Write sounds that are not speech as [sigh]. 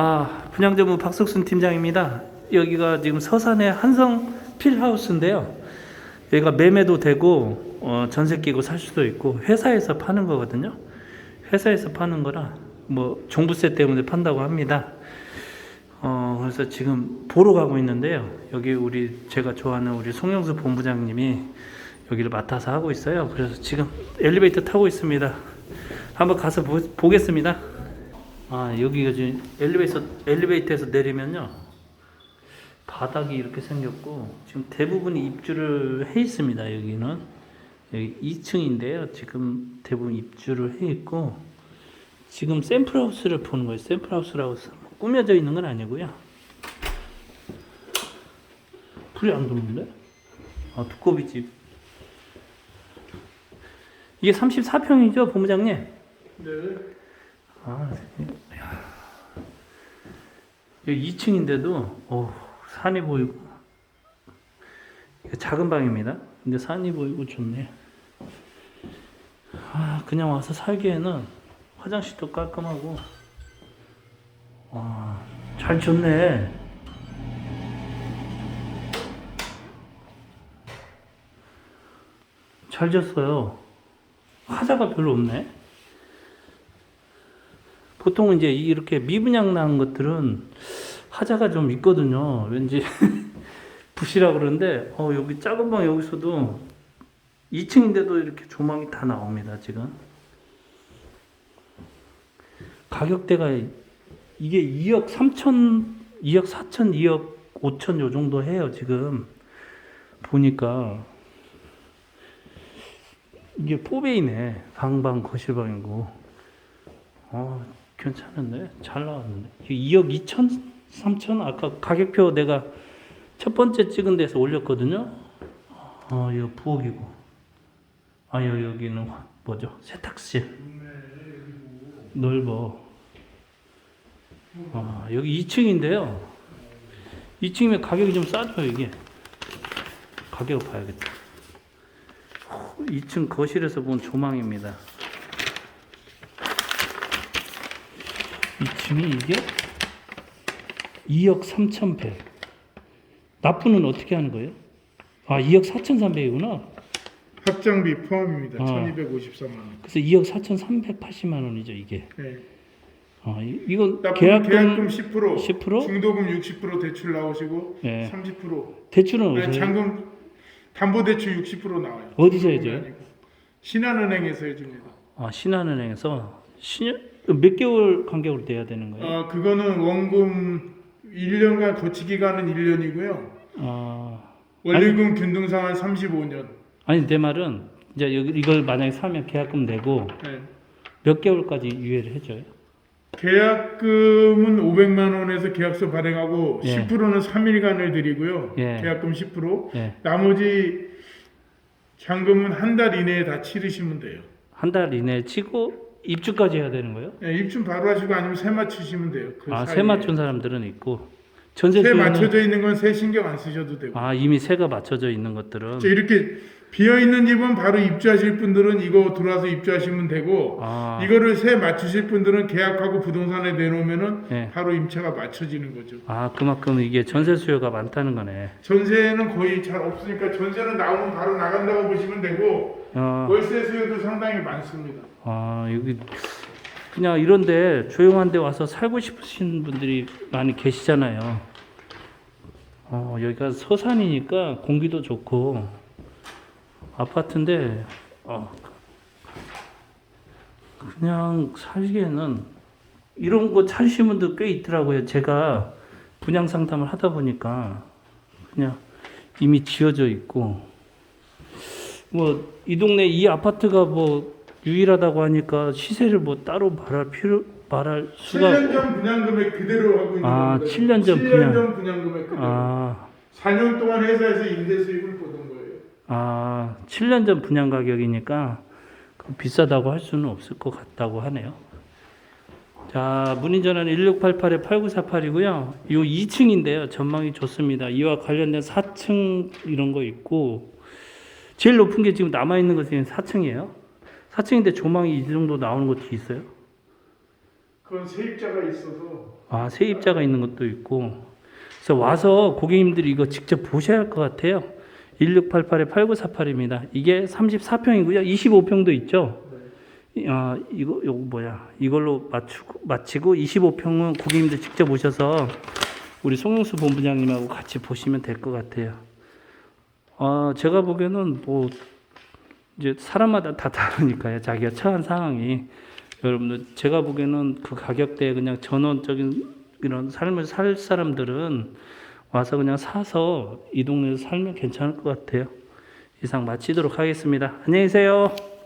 아, 분양전문 박석순 팀장입니다. 여기가 지금 서산의 한성 필하우스인데요. 여기가 매매도 되고 어, 전세 끼고 살 수도 있고 회사에서 파는 거거든요. 회사에서 파는 거라 뭐 종부세 때문에 판다고 합니다. 어, 그래서 지금 보러 가고 있는데요. 여기 우리 제가 좋아하는 우리 송영수 본부장님이 여기를 맡아서 하고 있어요. 그래서 지금 엘리베이터 타고 있습니다. 한번 가서 보, 보겠습니다. 아 여기가 지금 엘리베이터 엘리베이터에서 내리면요 바닥이 이렇게 생겼고 지금 대부분이 입주를 해 있습니다. 여기는 여기 2층인데요. 지금 대부분 입주를 해 있고 지금 샘플하우스를 보는 거예요. 샘플하우스라고 꾸며져 있는 건 아니고요. 불이 안 들어오는데? 아 두꺼비 집. 이게 34평이죠, 본부장님? 네. 아, 야. 여기 2층인데도 어, 산이 보이고 작은 방입니다. 근데 산이 보이고 좋네. 아, 그냥 와서 살기에는 화장실도 깔끔하고 와, 잘 졌네. 잘 졌어요. 하자가 별로 없네. 보통은 이제 이렇게 미분양 난 것들은 하자가 좀 있거든요. 왠지 [laughs] 부시라 그러는데 어, 여기 작은 방 여기서도 2층인데도 이렇게 조망이 다 나옵니다. 지금 가격대가 이게 2억 3천, 2억 4천, 2억 5천 요 정도 해요. 지금 보니까 이게 포베이네 방방 거실방이고 어 괜찮은데? 잘 나왔는데? 이게 2억 2천 3천? 아까 가격표 내가 첫 번째 찍은 데서 올렸거든요? 어 이거 부엌이고. 아 여- 여기는 화- 뭐죠? 세탁실. 넓어. 아 여기 2층인데요. 2층이면 가격이 좀 싸죠 이게. 가격을 봐야겠다. 2층 거실에서 본 조망입니다 2층이 이게 2억 3,100. 납부는 어떻게 하는 거예요? 아, 2억 4,300이구나. 합장비 포함입니다. 어. 1,253만 원. 그래서 2억 4,380만 원이죠, 이게. 네. 아, 이- 이건 계약금, 계약금 10%, 10%? 중도금 60% 대출 나오시고 예. 30%. 대출은 아니, 어디서? 잔금 담보 대출 60% 나와요. 어디서 해줘요? 신한은행에서 해줍니다. 아, 신한은행에서 신, 몇 개월 간격으로 돼야 되는 거예요? 어, 그거는 원금 1년간 거치 기간은 1년이고요. 아, 원리금 균등상한 35년. 아니, 내 말은 이제 여기 이걸 만약에 사면 계약금 내고 네. 몇 개월까지 유예를 해줘요? 계약금은 500만 원에서 계약서 발행하고 예. 10%는 3일간을 드리고요. 예. 계약금 10%. 예. 나머지 잔금은 한 달 이내에 다 치르시면 돼요. 한 달 이내에 치고 입주까지 해야 되는 거예요? 예, 입금 바로 하시고 아니면 세 맞추시면 돼요. 그 아, 사이에. 세 맞춘 사람들은 있고 전세 세 수요는 맞춰져 있는 건세 신경 안 쓰셔도 되고. 아 이미 세가 맞춰져 있는 것들은 자, 이렇게 비어 있는 집은 바로 입주하실 분들은 이거 들어와서 입주하시면 되고 아, 이거를 세 맞추실 분들은 계약하고 부동산에 내놓으면은 예. 바로 임차가 맞춰지는 거죠. 아 그만큼 이게 전세 수요가 많다는 거네. 전세는 거의 잘 없으니까 전세는 나오면 바로 나간다고 보시면 되고 아, 월세 수요도 상당히 많습니다. 아 여기 그냥 이런데 조용한데 와서 살고 싶으신 분들이 많이 계시잖아요. 어 여기가 서산이니까 공기도 좋고 아파트인데 어 그냥 살기에는 이런 거 찾으신 분들 꽤 있더라고요. 제가 분양 상담을 하다 보니까 그냥 이미 지어져 있고 뭐 이 동네 이 아파트가 뭐 유일하다고 하니까 시세를 뭐 따로 말할 필요 말할 수가 7년 전 분양 금액 그대로 하고 있는 아, 겁니다. 7년 전 7년 분양. 전 분양 금액 그대로. 아, 4년 동안 회사에서 임대 수익을 보던 거예요. 아 7년 전 분양 가격이니까 그 비싸다고 할 수는 없을 것 같다고 하네요. 자, 문의 전화는 1688에 8948이고요. 요 2층인데요. 전망이 좋습니다. 이와 관련된 4층 이런 거 있고 제일 높은 게 지금 남아 있는 것이 4층이에요. 4층인데 조망이 이 정도 나오는 곳이 있어요? 그건 세입자가 있어서 아, 세입자가 있는 것도 있고. 그래서 와서 고객님들이 이거 직접 보셔야 할 것 같아요. 1688에 8948입니다. 이게 34평이고요. 25평도 있죠. 아, 이거 요거 뭐야? 이걸로 맞추고 마치고 25평은 고객님들 직접 오셔서 우리 송영수 본부장님하고 같이 보시면 될 것 같아요. 아, 제가 보기에는 뭐 이제 사람마다 다 다르니까요. 자기가 처한 상황이 여러분들 제가 보기에는 그 가격대에 그냥 전원적인 이런 삶을 살 사람들은 와서 그냥 사서 이 동네에서 살면 괜찮을 것 같아요. 이상 마치도록 하겠습니다. 안녕히 계세요.